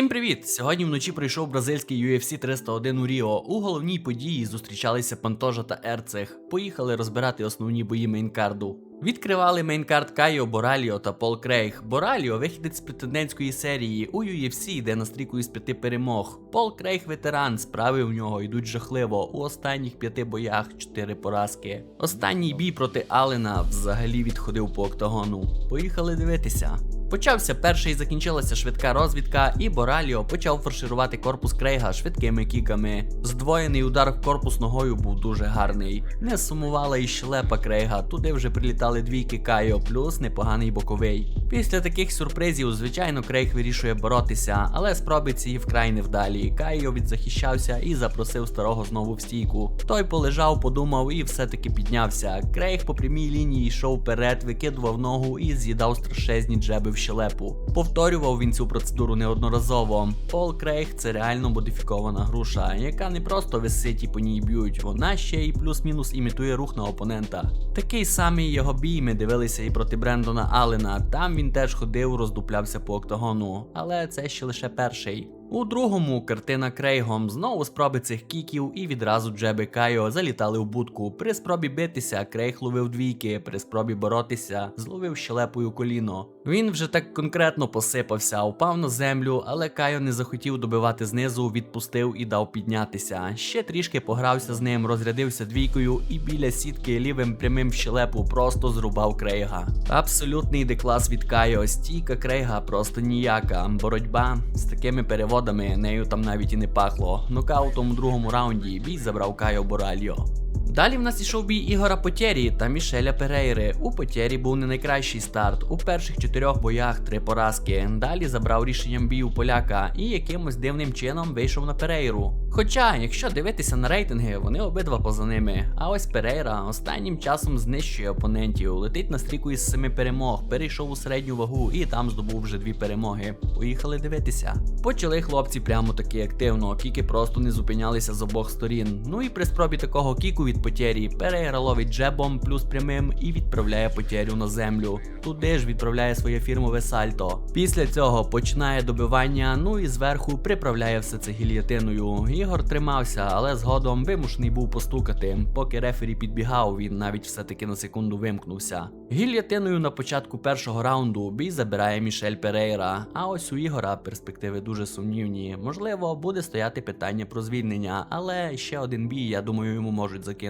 Всім привіт! Сьогодні вночі прийшов бразильський UFC 301 у Ріо. У головній події зустрічалися Пантожа та Ерцех. Поїхали розбирати основні бої мейнкарду. Відкривали мейнкард Кайо Бораліо та Пол Крейг. Бораліо вихідець з претендентської серії. У UFC йде на стріку із п'яти перемог. Пол Крейг ветеран, справи в нього йдуть жахливо. У останніх п'яти боях чотири поразки. Останній бій проти Алена взагалі відходив по октагону. Поїхали дивитися. Почався перший, закінчилася швидка розвідка, і Бораліо почав фарширувати корпус Крейга швидкими кіками. Здвоєний удар в корпус ногою був дуже гарний. Не сумувала і шлепа Крейга, туди вже прилітали двійки Кайо, плюс непоганий боковий. Після таких сюрпризів, звичайно, Крейг вирішує боротися, але спроби ці вкрай невдалі. Кайо відзахищався і запросив старого знову в стійку. Той полежав, подумав і все-таки піднявся. Крейг по прямій лінії йшов вперед, викидував ногу і з'їдав страшезні джеби в щелепу. Повторював він цю процедуру неодноразово. Пол Крейг це реально модифікована груша, яка не просто висить і по ній б'ють, вона ще й плюс-мінус імітує рух на опонента. Такий самий його бій ми дивилися і проти Брендона Аллена. Там він теж ходив, роздуплявся по октагону, але це ще лише перший. У другому картина Крейгом знову спроби цих кіків і відразу джеби Кайо залітали в будку. При спробі битися Крейг ловив двійки, при спробі боротися зловив щелепою коліно. Він вже так конкретно посипався, упав на землю, але Кайо не захотів добивати знизу, відпустив і дав піднятися. Ще трішки погрався з ним, розрядився двійкою і біля сітки лівим прямим в щелепу просто зрубав Крейга. Абсолютний деклас від Кайо, стійка Крейга просто ніяка. Боротьба з такими переводами нею там навіть і не пахло. Нокаутом у другому раунді бій забрав Кайо Боральо. Далі в нас ішов бій Ігора Потєрі та Мішеля Перейри. У Потєрі був не найкращий старт. У перших чотирьох боях три поразки. Далі забрав рішенням бію поляка і якимось дивним чином вийшов на Перейру. Хоча, якщо дивитися на рейтинги, вони обидва поза ними. А ось Перейра останнім часом знищує опонентів, летить на стріку із семи перемог, перейшов у середню вагу і там здобув вже дві перемоги. Поїхали дивитися. Почали хлопці прямо таки активно, кіки просто не зупинялися з обох сторін. Ну і при спробі такого кіку від потєрі Перейра ловить джебом плюс прямим і відправляє потєрю на землю. Туди ж відправляє своє фірмове сальто. Після цього починає добивання, ну і зверху приправляє все це гільятиною. Ігор тримався, але згодом вимушений був постукати. Поки рефері підбігав, він навіть все-таки на секунду вимкнувся. Гільятиною на початку першого раунду бій забирає Мішель Перейра. А ось у Ігора перспективи дуже сумнівні. Можливо, буде стояти питання про звільнення, але ще один бій, я думаю, йому можуть закинути.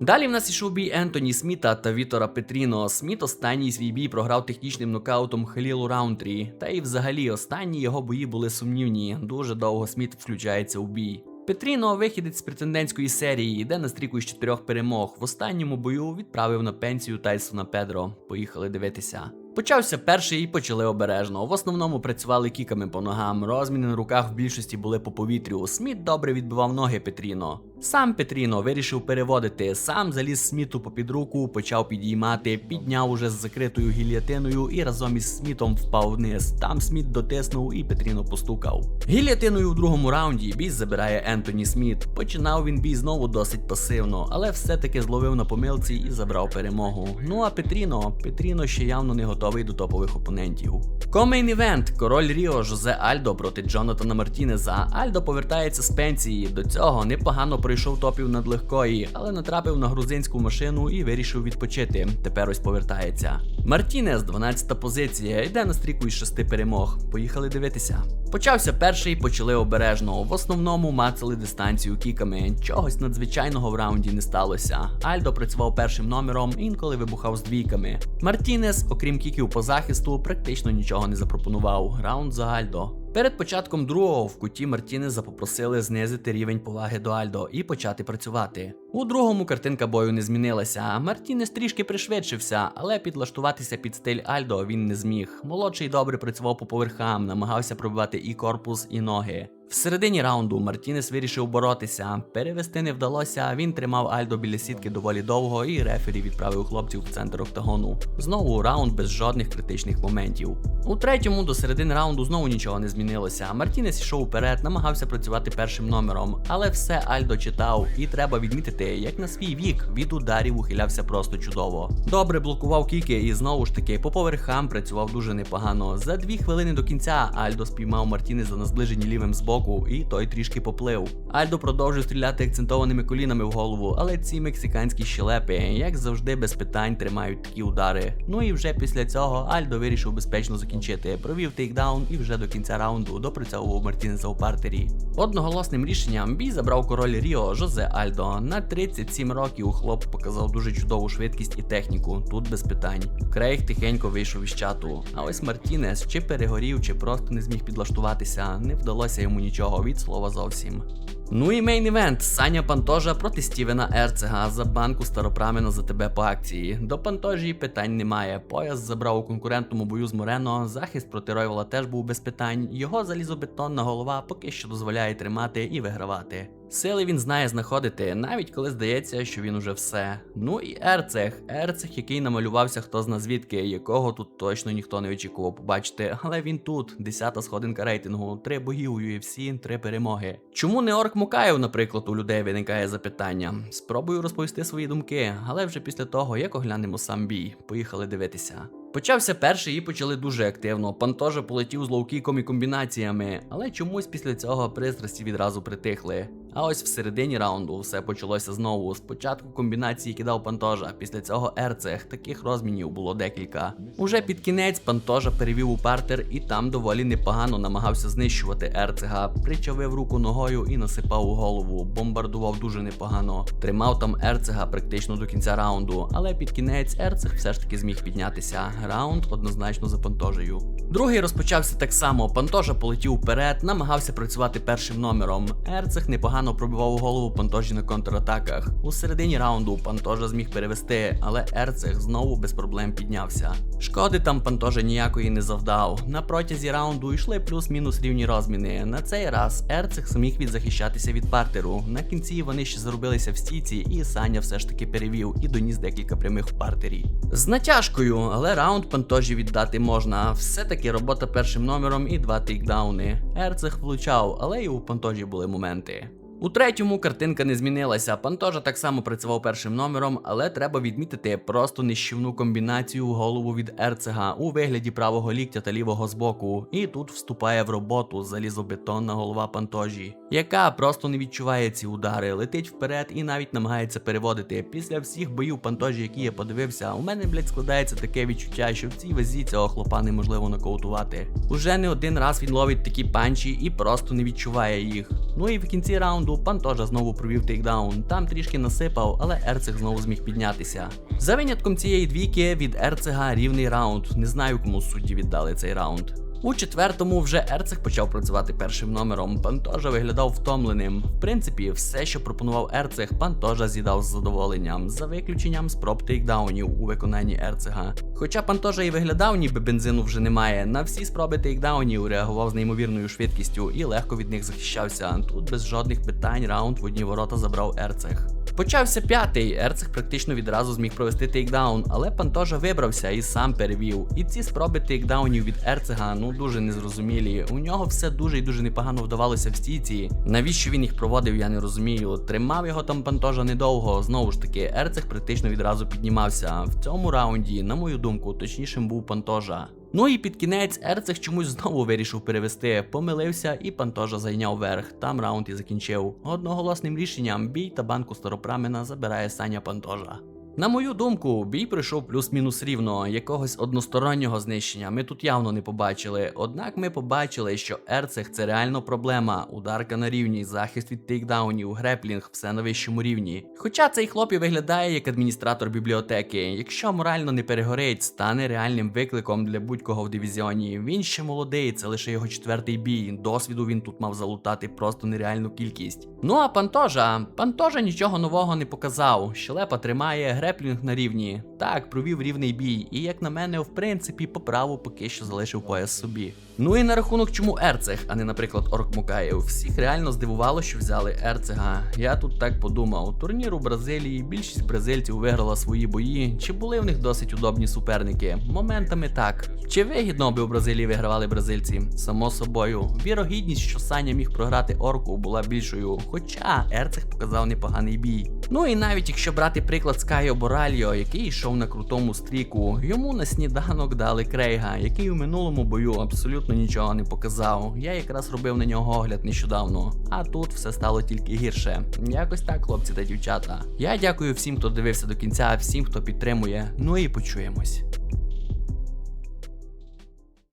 Далі в нас ішов бій Ентоні Сміта та Вітора Петріно. Сміт останній свій бій програв технічним нокаутом Халілу Раунтрі. Та й взагалі останні його бої були сумнівні. Дуже довго Сміт включається у бій. Петріно, вихідець з претендентської серії, йде на стріку із чотирьох перемог. В останньому бою відправив на пенсію Тайсона Педро. Поїхали дивитися. Почався перший і почали обережно. В основному працювали кіками по ногам. Розміни на руках в більшості були по повітрю. Сміт добре відбивав ноги Петріно. Сам Петріно вирішив переводити, сам заліз Сміту попід руку, почав підіймати, підняв уже з закритою гільятиною і разом із Смітом впав вниз. Там Сміт дотиснув і Петріно постукав. Гільятиною в другому раунді бій забирає Ентоні Сміт. Починав він бій знову досить пасивно, але все-таки зловив на помилці і забрав перемогу. Ну а Петріно, Петріно ще явно не готовий до топових опонентів. Комейн івент, король Ріо Жозе Альдо проти Джонатана Мартінеза. Альдо повертається з пенсії. До цього непогано пройшов топів надлегкої, але натрапив на грузинську машину і вирішив відпочити. Тепер ось повертається. Мартінес, 12-та позиція, йде на стріку із шести перемог. Поїхали дивитися. Почався перший, почали обережно. В основному мацали дистанцію кіками. Чогось надзвичайного в раунді не сталося. Альдо працював першим номером, інколи вибухав з двійками. Мартінес, окрім кіків по захисту, практично нічого не запропонував. Раунд за Альдо. Перед початком другого в куті Мартінеза попросили знизити рівень поваги до Альдо і почати працювати. У другому картинка бою не змінилася. Мартінес трішки пришвидшився, але підлаштуватися під стиль Альдо він не зміг. Молодший добре працював по поверхам, намагався пробивати і корпус, і ноги. В середині раунду Мартінес вирішив боротися. Перевести не вдалося. Він тримав Альдо біля сітки доволі довго, і рефері відправив хлопців в центр октагону. Знову раунд без жодних критичних моментів. У третьому до середини раунду знову нічого не змінилося. Мартінес йшов уперед, намагався працювати першим номером, але все Альдо читав, і треба відмітити, як на свій вік від ударів ухилявся просто чудово. Добре блокував кіки і знову ж таки по поверхам працював дуже непогано. За дві хвилини до кінця Альдо спіймав Мартінеза на зближенні лівим збоку, і той трішки поплив. Альдо продовжив стріляти акцентованими колінами в голову, але ці мексиканські щелепи, як завжди, без питань тримають такі удари. Ну і вже після цього Альдо вирішив безпечно закінчити, провів тейкдаун і вже до кінця раунду допрацьовував Мартінеза у партері. Одноголосним рішенням бій забрав король Ріо Жозе Альдо. На 37 років хлоп показав дуже чудову швидкість і техніку, тут без питань. Крейг тихенько вийшов із чату. А ось Мартінес чи перегорів, чи просто не зміг підлаштуватися, не вдалося йому нічого від слова зовсім. Ну і мейн івент Саня Пантожа проти Стівена Ерцега за банку старопрамена за тебе по акції. До Пантожі питань немає. Пояс забрав у конкурентному бою з Морено. Захист проти Ройвола теж був без питань. Його залізобетонна голова поки що дозволяє тримати і вигравати. Сили він знає знаходити, навіть коли здається, що він уже все. Ну і Ерцег, Ерцег, який намалювався хто зна звідки, якого тут точно ніхто не очікував побачити. Але він тут, десята сходинка рейтингу, три бої у UFC, три перемоги. Чому не Орк Мукаєв, наприклад, у людей виникає запитання? Спробую розповісти свої думки, але вже після того, як оглянемо сам бій, поїхали дивитися. Почався перший і почали дуже активно. Пантожа полетів з лоукіком і комбінаціями, але чомусь після цього пристрасті відразу притихли. А ось в середині раунду все почалося знову. Спочатку комбінації кидав Пантожа, після цього Ерцех. Таких розмінів було декілька. Уже під кінець Пантожа перевів у партер і там доволі непогано намагався знищувати Ерцега. Причавив руку ногою і насипав у голову. Бомбардував дуже непогано. Тримав там Ерцега практично до кінця раунду, але під кінець Ерцег все ж таки зміг піднятися. Раунд однозначно за Пантожею. Другий розпочався так само. Пантожа полетів вперед, намагався працювати першим номером. Ерцег непогано пробивав у голову Пантожі на контратаках. У середині раунду Пантожа зміг перевести, але Ерцег знову без проблем піднявся. Шкоди там Пантожа ніякої не завдав. На протязі раунду йшли плюс-мінус рівні розміни. На цей раз Ерцег зміг відзахищатися від партеру. На кінці вони ще зарубилися в стійці, і Саня все ж таки перевів і доніс декілька прямих в партері. З натяжкою, але раунд Пантожі віддати можна. Все-таки робота першим номером і два тейкдауни. Ерцег влучав, але і у Пантожі були моменти. У третьому картинка не змінилася. Пантожа так само працював першим номером, але треба відмітити просто нищівну комбінацію голову від Ерцега у вигляді правого ліктя та лівого збоку. І тут вступає в роботу залізобетонна голова Пантожі, яка просто не відчуває ці удари, летить вперед і навіть намагається переводити. Після всіх боїв Пантожі, які я подивився, у мене, блядь, складається таке відчуття, що в цій вазі цього хлопа неможливо нокаутувати. Уже не один раз він ловить такі панчі і просто не відчуває їх. Ну і в кінці раунду Пантожа знову провів тейкдаун. Там трішки насипав, але Ерцег знову зміг піднятися. За винятком цієї двійки від Ерцега рівний раунд. Не знаю, кому судді віддали цей раунд. У четвертому вже Ерцег почав працювати першим номером. Пантожа виглядав втомленим. В принципі, все, що пропонував Ерцег, Пантожа з'їдав з задоволенням, за виключенням спроб тейкдаунів у виконанні Ерцега. Хоча Пантожа і виглядав, ніби бензину вже немає, на всі спроби тейкдаунів реагував з неймовірною швидкістю і легко від них захищався. Тут без жодних питань раунд в одні ворота забрав Ерцег. Почався п'ятий. Ерцег практично відразу зміг провести тейкдаун, але Пантожа вибрався і сам перевів. І ці спроби тейкдаунів від Ерцега ну дуже незрозумілі. У нього все дуже і дуже непогано вдавалося в стійці. Навіщо він їх проводив, я не розумію. Тримав його там Пантожа недовго. Знову ж таки, Ерцег практично відразу піднімався. В цьому раунді, на мою думку, точнішим був Пантожа. Ну і під кінець Ерцех чомусь знову вирішив перевести, помилився і Пантожа зайняв верх. Там раунд і закінчив. Одноголосним рішенням бій та банку старопрамена забирає Саня Пантожа. На мою думку, бій пройшов плюс-мінус рівно, якогось одностороннього знищення ми тут явно не побачили. Однак ми побачили, що Ерцег це реально проблема. Ударка на рівні, захист від тейкдаунів, греплінг, все на вищому рівні. Хоча цей хлоп і виглядає як адміністратор бібліотеки, якщо морально не перегорить, стане реальним викликом для будь-кого в дивізіоні. Він ще молодий, це лише його четвертий бій. Досвіду він тут мав залутати просто нереальну кількість. Ну а Пантожа, Пантожа нічого нового не показав. Щелепа тримає, греплінг на рівні. Так, провів рівний бій, і як на мене, в принципі, по праву поки що залишив пояс собі. Ну і на рахунок чому Ерцег, а не, наприклад, Орк Мукаєв. Всіх реально здивувало, що взяли Ерцега. Я тут так подумав. Турнір у Бразилії, більшість бразильців виграла свої бої. Чи були в них досить удобні суперники? Моментами так. Чи вигідно, аби у Бразилії вигравали бразильці? Само собою, вірогідність, що Саня міг програти орку, була більшою. Хоча Ерцег показав непоганий бій. Ну і навіть якщо брати приклад з Кайо Боральо, який йшов на крутому стріку, йому на сніданок дали Крейга, який у минулому бою абсолютно нічого не показав. Я якраз робив на нього огляд нещодавно. А тут все стало тільки гірше. Якось так, хлопці та дівчата. Я дякую всім, хто дивився до кінця, всім, хто підтримує. Ну і почуємось.